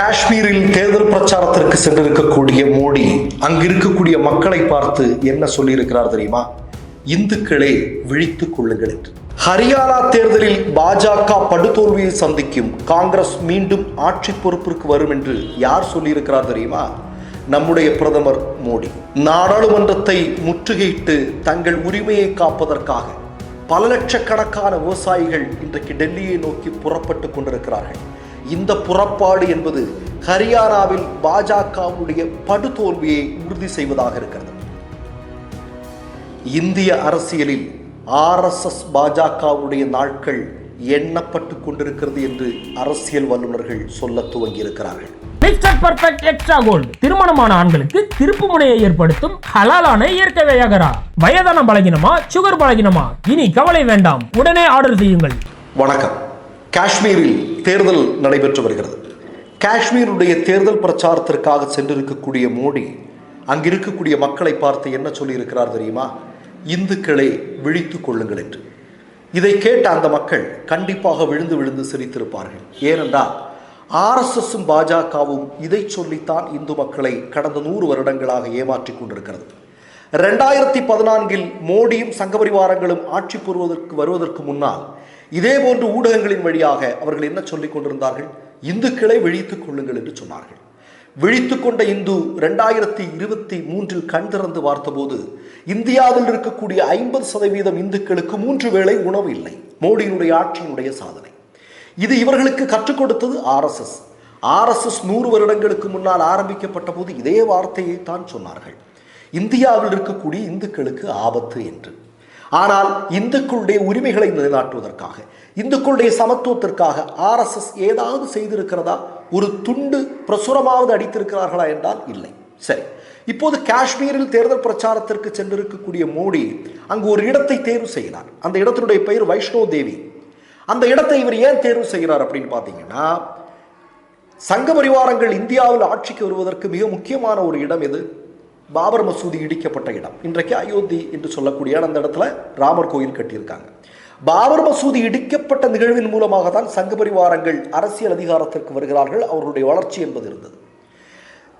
காஷ்மீரில் தேர்தல் பிரச்சாரத்திற்கு சென்றிருக்கக்கூடிய மோடி அங்கு இருக்கக்கூடிய மக்களை பார்த்து என்ன சொல்லியிருக்கிறார் தெரியுமா? இந்துக்களே விழித்துக் கொள்ளுங்கள் என்று. ஹரியானா தேர்தலில் பாஜக படுதோல்வியை சந்திக்கும் காங்கிரஸ் மீண்டும் ஆட்சி பொறுப்பிற்கு வரும் என்று யார் சொல்லியிருக்கிறார் தெரியுமா? நம்முடைய பிரதமர் மோடி. நாடாளுமன்றத்தை முற்றுகையிட்டு தங்கள் உரிமையை காப்பதற்காக பல லட்சக்கணக்கான விவசாயிகள் இன்றைக்கு டெல்லியை நோக்கி புறப்பட்டு கொண்டிருக்கிறார்கள். இந்த புறப்பாடு என்பது ஹரியானாவில் பாஜகவுடைய படுதோல்வியை உறுதி செய்வதாக இருக்கிறது. இந்திய அரசியலில் ஆர்எஸ்எஸ் பாஜகவுடைய நாட்கள் எண்ணப்பட்டு கொண்டிருக்கிறது என்று அரசியல் வல்லுநர்கள் சொல்ல துவங்கியிருக்கிறார்கள். மிஸ்டர் பர்ஃபெக்ட் எக்ஸ்ட்ரா கோல்டு திருமணமான ஆண்களுக்கு திருப்பு முனையை ஏற்படுத்தும் ஹலாலான இயற்கை வியாகரா. வயதான பலகினமா சுகர் பலகினமா? இனி கவலை வேண்டாம். உடனே ஆர்டர் செய்யுங்கள். வணக்கம். காஷ்மீரில் தேர்தல் நடைபெற்று வருகிறது. காஷ்மீருடைய தேர்தல் பிரச்சாரத்திற்காக சென்றிருக்கக்கூடிய மோடி அங்கு இருக்கக்கூடிய மக்களை பார்த்து என்ன சொல்லியிருக்கிறார் தெரியுமா? இந்துக்களை விழித்து கொள்ளுங்கள் என்று. இதை கேட்ட அந்த மக்கள் கண்டிப்பாக விழுந்து விழுந்து சிரித்திருப்பார்கள். ஏனென்றால் ஆர்எஸ்எஸும் பாஜகவும் இதை சொல்லித்தான் இந்து மக்களை கடந்த நூறு வருடங்களாக ஏமாற்றிக் கொண்டிருக்கிறது. ரெண்டாயிரத்தி பதினான்கில் மோடியும் சங்கபரிவாரங்களும் ஆட்சி புரிவதற்கு வருவதற்கு முன்னால் இதே போன்று ஊடகங்களின் வழியாக அவர்கள் என்ன சொல்லிக் கொண்டிருந்தார்கள்? இந்துக்களை விழித்துக் கொள்ளுங்கள் என்று சொன்னார்கள். விழித்துக்கொண்ட இந்து ரெண்டாயிரத்தி இருபத்தி மூன்றில் கண் திறந்து பார்த்தபோது இந்தியாவில் இருக்கக்கூடிய ஐம்பது சதவீதம் இந்துக்களுக்கு மூன்று வேளை உணவு இல்லை. மோடியினுடைய ஆட்சியினுடைய சாதனை. இது இவர்களுக்கு கற்றுக் கொடுத்தது ஆர்எஸ்எஸ் ஆர்எஸ்எஸ் நூறு வருடங்களுக்கு முன்னால் ஆரம்பிக்கப்பட்ட போது இதே வார்த்தையை தான் சொன்னார்கள். இந்தியாவில் இருக்கக்கூடிய இந்துக்களுக்கு ஆபத்து என்று. ஆனால் இந்துக்களுடைய உரிமைகளை நிலைநாட்டுவதற்காக இந்துக்களுடைய சமத்துவத்திற்காக ஆர்எஸ்எஸ் ஏதாவது செய்திருக்கிறதா? ஒரு துண்டு பிரசுரமாவது அடித்திருக்கிறார்களா என்றால் இல்லை. சரி இப்போது காஷ்மீரில் தேர்தல் பிரச்சாரத்திற்கு சென்றிருக்கக்கூடிய மோடி அங்கு ஒரு இடத்தை தேர்வு செய்கிறார். அந்த இடத்தினுடைய பெயர் வைஷ்ணோ தேவி. அந்த இடத்தை இவர் ஏன் தேர்வு செய்கிறார் அப்படின்னு பார்த்தீங்கன்னா சங்க பரிவாரங்கள் இந்தியாவில் ஆட்சிக்கு வருவதற்கு மிக முக்கியமான ஒரு இடம் எது? பாபர் மசூதி இடிக்கப்பட்ட இடம். இன்றைக்கு அயோத்தி என்று சொல்லக்கூடிய அந்த இடத்துல ராமர் கோயில் கட்டியிருக்காங்க. பாபர் மசூதி இடிக்கப்பட்ட நிகழ்வின் மூலமாக தான் சங்க பரிவாரங்கள் அரசியல் அதிகாரத்திற்கு வருகிறார்கள். அவர்களுடைய வளர்ச்சி என்பது இருந்தது.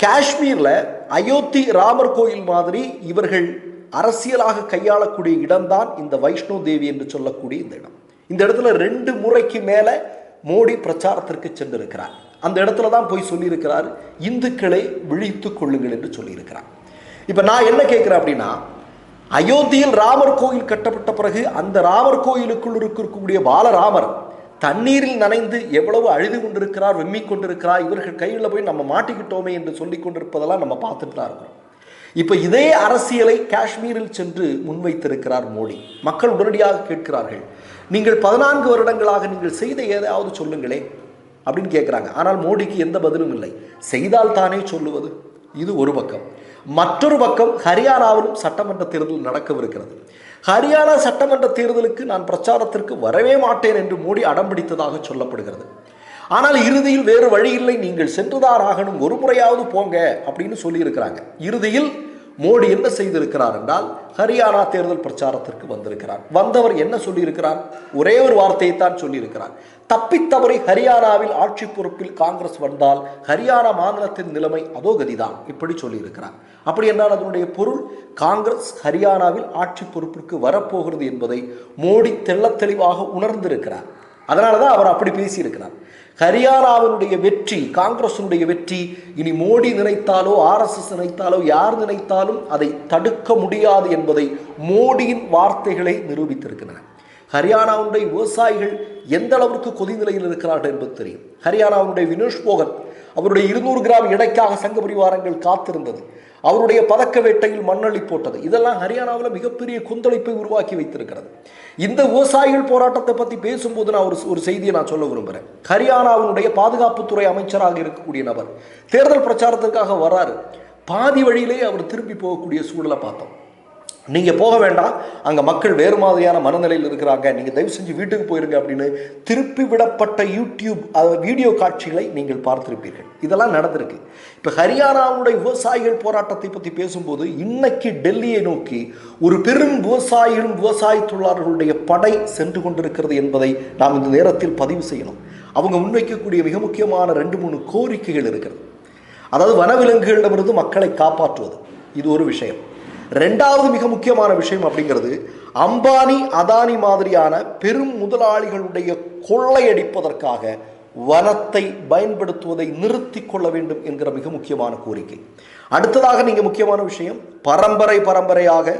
காஷ்மீரில் அயோத்தி ராமர் கோயில் மாதிரி இவர்கள் அரசியலாக கையாளக்கூடிய இடம்தான் இந்த வைஷ்ணோ தேவி என்று சொல்லக்கூடிய இந்த இடம். இந்த இடத்துல ரெண்டு முறைக்கு மேலே மோடி பிரச்சாரத்திற்கு சென்றிருக்கிறார். அந்த இடத்துல தான் போய் சொல்லியிருக்கிறார் இந்துக்களை விழித்துக் கொள்ளுங்கள் என்று சொல்லியிருக்கிறார். இப்போ நான் என்ன கேட்குறேன் அப்படின்னா அயோத்தியில் ராமர் கோயில் கட்டப்பட்ட பிறகு அந்த ராமர் கோயிலுக்குள் இருக்கக்கூடிய பாலராமர் தண்ணீரில் நனைந்து எவ்வளவு அழுது கொண்டிருக்கிறார் வெம்மிக் கொண்டிருக்கிறார் இவர்கள் கையில் போய் நம்ம மாட்டிக்கிட்டோமே என்று சொல்லிக் கொண்டிருப்பதெல்லாம் நம்ம பார்த்துட்டு தான் இருக்கிறோம். இப்போ இதே அரசியலை காஷ்மீரில் சென்று முன்வைத்திருக்கிறார் மோடி. மக்கள் உடனடியாக கேட்கிறார்கள் நீங்கள் பதினான்கு வருடங்களாக நீங்கள் செய்த ஏதாவது சொல்லுங்களே அப்படின்னு கேட்குறாங்க ஆனால் மோடிக்கு எந்த பதிலும் இல்லை. செய்தால் தானே சொல்லுவது? இது ஒரு பக்கம். மற்றொரு பக்கம் ஹரியானாவிலும் சட்டமன்ற தேர்தல் நடக்கவிருக்கிறது. ஹரியானா சட்டமன்ற தேர்தலுக்கு நான் பிரச்சாரத்திற்கு வரவே மாட்டேன் என்று மோடி அடம்பிடித்ததாக சொல்லப்படுகிறது. ஆனால் இறுதியில் வேறு வழி இல்லை நீங்கள் சென்றுதான் ஆகணும் ஒரு முறையாவது போங்க அப்படின்னு சொல்லியிருக்கிறாங்க. இறுதியில் மோடி என்ன செய்திருக்கிறார் என்றால் ஹரியானா தேர்தல் பிரச்சாரத்திற்கு வந்திருக்கிறார். வந்தவர் என்ன சொல்லியிருக்கிறார்? ஒரே ஒரு வார்த்தையை தான் சொல்லியிருக்கிறார். தப்பித்தவரை ஹரியானாவில் ஆட்சி பொறுப்பில் காங்கிரஸ் வந்தால் ஹரியானா மாநிலத்தின் நிலைமை அதோ கதிதான். இப்படி சொல்லியிருக்கிறார். அப்படி என்றால் அதனுடைய பொருள் காங்கிரஸ் ஹரியானாவில் ஆட்சி பொறுப்பிற்கு வரப்போகிறது என்பதை மோடி தெள்ளத்தெளிவாக உணர்ந்திருக்கிறார். அதனால தான் அவர் அப்படி பேசியிருக்கிறார். ஹரியானாவினுடைய வெற்றி காங்கிரஸினுடைய வெற்றி இனி மோடி நினைத்தாலோ ஆர்எஸ்எஸ் நினைத்தாலோ யார் நினைத்தாலும் அதை தடுக்க முடியாது என்பதை மோடியின் வார்த்தைகளை நிரூபித்திருக்கின்றன. ஹரியானாவுடைய விவசாயிகள் எந்த அளவிற்கு கொதிநிலையில் இருக்கிறார்கள் என்பது தெரியும். ஹரியானாவுடைய வினோஷ் போகன் அவருடைய இருநூறு கிராம் எடைக்காக சங்க பரிவாரங்கள் காத்திருந்தது. அவருடைய பதக்க வேட்டையில் மண்ணள்ளி போட்டது. இதெல்லாம் ஹரியானாவில் மிகப்பெரிய கொந்தளிப்பை உருவாக்கி வைத்திருக்கிறது. இந்த விவசாயிகள் போராட்டத்தை பற்றி பேசும்போது நான் ஒரு ஒரு செய்தியை நான் சொல்ல விரும்புகிறேன் ஹரியானாவினுடைய பாதுகாப்புத்துறை அமைச்சராக இருக்கக்கூடிய நபர் தேர்தல் பிரச்சாரத்திற்காக வராரு. பாதி வழியிலேயே அவர் திரும்பி போகக்கூடிய சூழலை பார்த்தோம். நீங்கள் போக வேண்டாம். அங்கே மக்கள் வேறு மாதிரியான மனநிலையில் இருக்கிறாங்க. நீங்கள் தயவு செஞ்சு வீட்டுக்கு போயிருங்க அப்படின்னு திருப்பி விடப்பட்ட யூடியூப் வீடியோ காட்சிகளை நீங்கள் பார்த்திருப்பீர்கள். இதெல்லாம் நடந்திருக்கு. இப்போ ஹரியானாவுடைய விவசாயிகள் போராட்டத்தை பற்றி பேசும்போது இன்னைக்கு டெல்லியை நோக்கி ஒரு பெரும் விவசாயிகளும் விவசாய தொழிலாளர்களுடைய படை சென்று கொண்டிருக்கிறது என்பதை நாம் இந்த நேரத்தில் பதிவு செய்யணும். அவங்க முன்வைக்கக்கூடிய மிக முக்கியமான ரெண்டு மூணு கோரிக்கைகள் இருக்கிறது. அதாவது வனவிலங்குகளிடமிருந்து மக்களை காப்பாற்றுவது. இது ஒரு விஷயம். ரெண்டாவது மிக முக்கியமான விஷயம் அப்படிங்கிறது அம்பானி அதானி மாதிரியான பெரும் முதலாளிகளுடைய கொள்ளையடிப்பதற்காக வனத்தை பயன்படுத்துவதை நிறுத்தி கொள்ள வேண்டும் என்கிற மிக முக்கியமான கோரிக்கை. அடுத்ததாக நீங்கள் முக்கியமான விஷயம் பரம்பரை பரம்பரையாக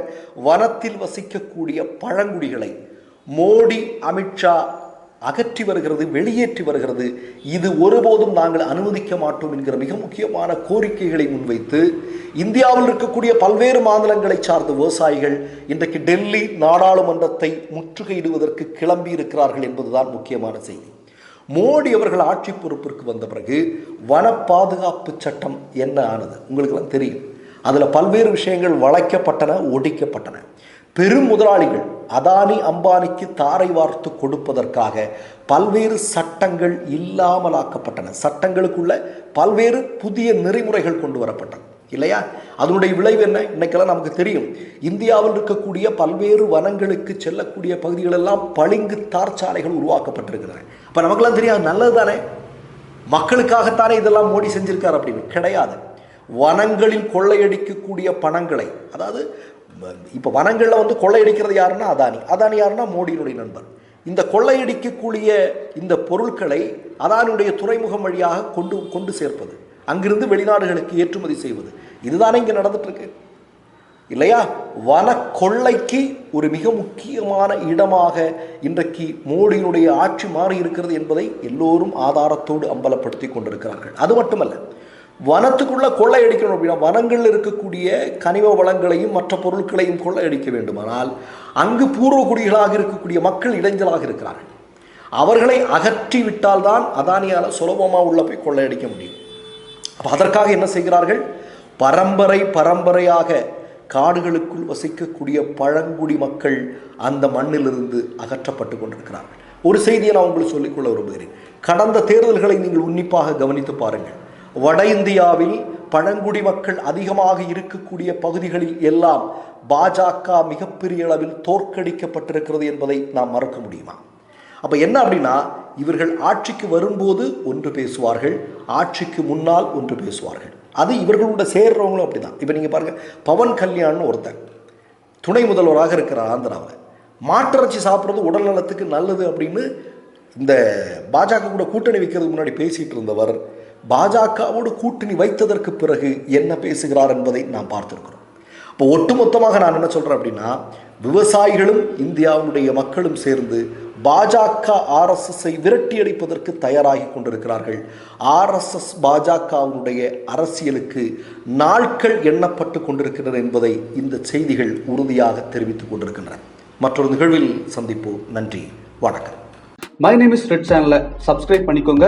வனத்தில் வசிக்கக்கூடிய பழங்குடிகளை மோடி அமித்ஷா அகற்றி வருகிறது வெளியேற்றி வருகிறது. இது ஒருபோதும் நாங்கள் அனுமதிக்க மாட்டோம் என்கிற மிக முக்கியமான கோரிக்கைகளை முன்வைத்து இந்தியாவில் இருக்கக்கூடிய பல்வேறு மாநிலங்களை சார்ந்த விவசாயிகள் இன்றைக்கு டெல்லி நாடாளுமன்றத்தை முற்றுகையிடுவதற்கு கிளம்பி இருக்கிறார்கள் என்பதுதான் முக்கியமான செய்தி. மோடி அவர்கள் ஆட்சி பொறுப்பிற்கு வந்த பிறகு வன பாதுகாப்பு சட்டம் என்ன ஆனது? உங்களுக்கெல்லாம் தெரியும். அதில் பல்வேறு விஷயங்கள் வளைக்கப்பட்டன ஒடிக்கப்பட்டன. பெரும் முதலாளிகள் அதானி அம்பானிக்கு தாரை வார்த்து கொடுப்பதற்காக பல்வேறு சட்டங்கள் இல்லாமலாக்கப்பட்டன. சட்டங்களுக்குள்ள பல்வேறு புதிய நெறிமுறைகள் கொண்டு வரப்பட்டன. இல்லையா? அதனுடைய விளைவு என்ன? இன்னைக்கெல்லாம் நமக்கு தெரியும். இந்தியாவில் இருக்கக்கூடிய பல்வேறு வனங்களுக்கு செல்லக்கூடிய பகுதிகளெல்லாம் பளிங்கு தார் சாலைகள் உருவாக்கப்பட்டிருக்கின்றன. அப்போ நமக்கெல்லாம் தெரியாது நல்லது தானே மக்களுக்காகத்தானே இதெல்லாம் மோடி செஞ்சிருக்கார் அப்படின்னு. கிடையாது. வனங்களில் கொள்ளையடிக்கக்கூடிய பணங்களை அதாவது இப்போ வனங்களில் வந்து கொள்ளையடிக்கிறது யாருன்னா அதானி. அதானி யாருன்னா மோடியினுடைய நண்பர். இந்த கொள்ளையடிக்கக்கூடிய இந்த பொருட்களை அதானியுடைய துறைமுகம் வழியாக கொண்டு கொண்டு சேர்ப்பது. அங்கிருந்து வெளிநாடுகளுக்கு ஏற்றுமதி செய்வது. இதுதானே இங்கே நடந்துட்டுருக்கு. இல்லையா? வன கொள்ளைக்கு ஒரு மிக முக்கியமான இடமாக இன்றைக்கு மோடியினுடைய ஆட்சி மாறி இருக்கிறது என்பதை எல்லோரும் ஆதாரத்தோடு அம்பலப்படுத்தி கொண்டிருக்கிறார்கள். அது மட்டுமல்ல வனத்துக்குள்ள கொள்ளையடிக்கணும் அப்படின்னா வனங்களில் இருக்கக்கூடிய கனிம வளங்களையும் மற்ற பொருட்களையும் கொள்ளையடிக்க வேண்டுமானால் அங்கு பூர்வகுடிகளாக இருக்கக்கூடிய மக்கள் இடைஞ்சலாக இருக்கிறார்கள். அவர்களை அகற்றி விட்டால்தான் அதானியால் சுலபமாக உள்ள போய் கொள்ளையடிக்க முடியும். அப்போ அதற்காக என்ன செய்கிறார்கள்? பரம்பரை பரம்பரையாக காடுகளுக்குள் வசிக்கக்கூடிய பழங்குடி மக்கள் அந்த மண்ணிலிருந்து அகற்றப்பட்டு கொண்டிருக்கிறார்கள். ஒரு செய்தியை நான் உங்களுக்கு சொல்லிக்கொள்ள விரும்புகிறேன். கடந்த தேர்தல்களை நீங்கள் உன்னிப்பாக கவனித்து பாருங்கள். வட இந்தியாவில் பழங்குடி மக்கள் அதிகமாக இருக்கக்கூடிய பகுதிகளில் எல்லாம் பாஜக மிகப்பெரிய அளவில் தோற்கடிக்கப்பட்டிருக்கிறது என்பதை நாம் மறக்க முடியுமா? அப்போ என்ன அப்படின்னா இவர்கள் ஆட்சிக்கு வரும்போது ஒன்று பேசுவார்கள் ஆட்சிக்கு முன்னால் ஒன்று பேசுவார்கள். அது இவர்களோட சேர்றவங்களும் அப்படிதான். இப்போ நீங்கள் பாருங்கள் பவன் கல்யாண்னு ஒருத்தர் துணை முதல்வராக இருக்கிறார் ஆந்திராவில். மாட்டிறைச்சி சாப்பிட்றது உடல் நலத்துக்கு நல்லது அப்படின்னு இந்த பாஜக கூட கூட்டணி வைக்கிறதுக்கு முன்னாடி பேசிட்டு இருந்தவர் பாஜகவோடு கூட்டணி வைத்ததற்கு பிறகு என்ன பேசுகிறார் என்பதை நாம் பார்த்திருக்கிறோம். இப்போ ஒட்டுமொத்தமாக நான் என்ன சொல்கிறேன் அப்படின்னா விவசாயிகளும் இந்தியாவுடைய மக்களும் சேர்ந்து பாஜக ஆர்எஸ்எஸ்ஸை விரட்டி அடிப்பதற்கு தயாராகி கொண்டிருக்கிறார்கள். ஆர்எஸ்எஸ் பாஜகவினுடைய அரசியலுக்கு நாட்கள் எண்ணப்பட்டு கொண்டிருக்கின்றன என்பதை இந்த செய்திகள் உறுதியாக தெரிவித்துக் கொண்டிருக்கின்றன. மற்றொரு நிகழ்வில் சந்திப்போம். நன்றி. வணக்கம். மை நேம் இஸ் ரெட் சேனலை சப்ஸ்கிரைப் பண்ணிக்கோங்க.